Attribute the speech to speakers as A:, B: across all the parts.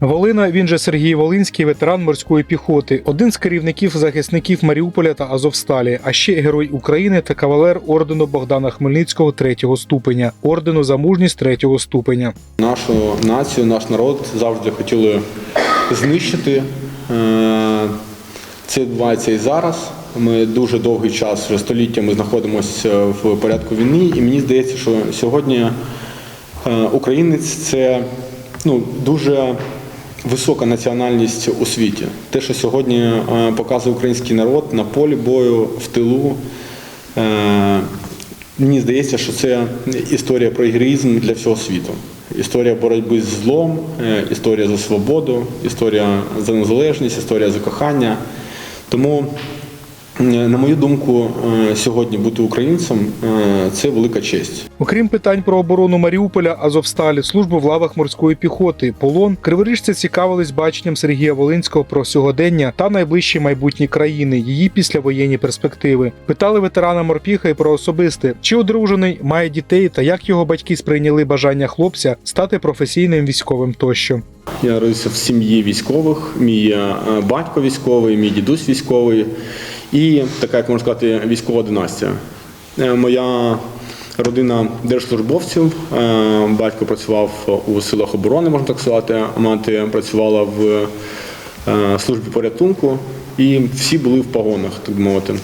A: Волина, він же Сергій Волинський, ветеран морської піхоти, один з керівників захисників Маріуполя та Азовсталі, а ще герой України та кавалер ордену Богдана Хмельницького третього ступеня, ордену за мужність третього ступеня.
B: Нашу націю, наш народ завжди хотіли знищити. Це відбувається і зараз. Ми дуже довгий час, вже століттями знаходимося в порядку війни, і мені здається, що сьогодні е, українець це ну, дуже висока національність у світі. Те, що сьогодні е, показує український народ на полі бою, в тилу. е, Мені здається, що це історія про героїзм для всього світу. Історія боротьби з злом, е, історія за свободу, історія за незалежність, історія за кохання. Тому, на мою думку, е, сьогодні бути українцем е, це велика честь.
A: Окрім питань про оборону Маріуполя, Азовсталі, службу в лавах морської піхоти, полон, криворіжці цікавились баченням Сергія Волинського про сьогодення та найближчі майбутні країни, її післявоєнні перспективи. Питали ветерана морпіха і про особисте, чи одружений, має дітей та як його батьки сприйняли бажання хлопця стати професійним військовим тощо.
B: Я родився в сім'ї військових, мій е, батько військовий, мій дідусь військовий і така, як можна сказати, військова династія. Е, Моя родина держслужбовців. Е, Батько працював у силах оборони, можна так сказати. Мати працювала в е, службі порятунку, і всі були в погонах, так мовити.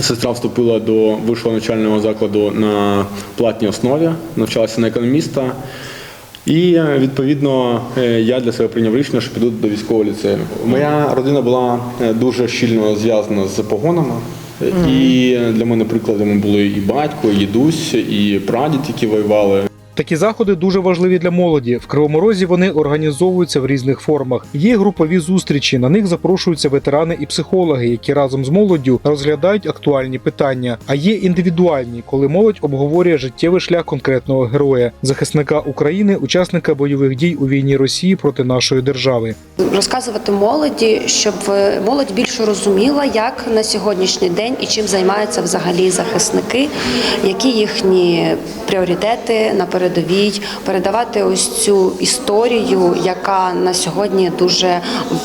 B: Сестра вступила до вищого навчального закладу на платній основі, навчалася на економіста. І е, відповідно е, я для себе прийняв рішення, що піду до військового ліцею. Моя родина була е, дуже щільно зв'язана з погонами. І для мене прикладами були і батько, і дідусь, і прадід, які воювали.
A: Такі заходи дуже важливі для молоді. В Кривому Розі вони організовуються в різних формах. Є групові зустрічі. На них запрошуються ветерани і психологи, які разом з молоддю розглядають актуальні питання. А є індивідуальні, коли молодь обговорює життєвий шлях конкретного героя, захисника України, учасника бойових дій у війні Росії проти нашої держави.
C: розказувати молоді, щоб молодь більше розуміла, як на сьогоднішній день і чим займаються взагалі захисники, які їхні пріоритети на передовій, передавати ось цю історію, яка на сьогодні дуже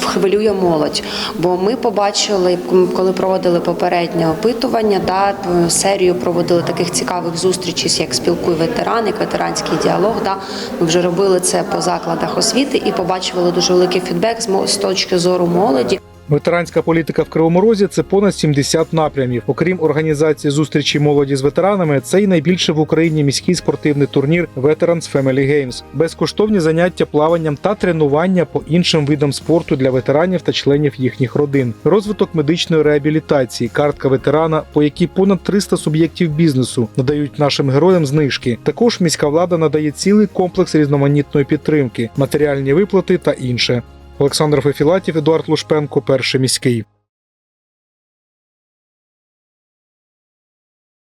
C: хвилює молодь. Бо ми побачили, коли проводили попереднє опитування, да, серію проводили таких цікавих зустрічей, як спілкує ветеран, як ветеранський діалог. Да. Ми вже робили це по закладах освіти і побачили дуже великий фідбек з точки зору молоді.
A: Ветеранська політика в Кривому Розі це понад 70 напрямів. Окрім організації зустрічі молоді з ветеранами, це й найбільший в Україні міський спортивний турнір Veterans Family Games. безкоштовні заняття плаванням та тренування по іншим видам спорту для ветеранів та членів їхніх родин, розвиток медичної реабілітації, картка ветерана, по якій понад 300 суб'єктів бізнесу надають нашим героям знижки. Також міська влада надає цілий комплекс різноманітної підтримки, матеріальні виплати та інше. Олександр Фефілатів, Едуард Лушпенко, перший міський.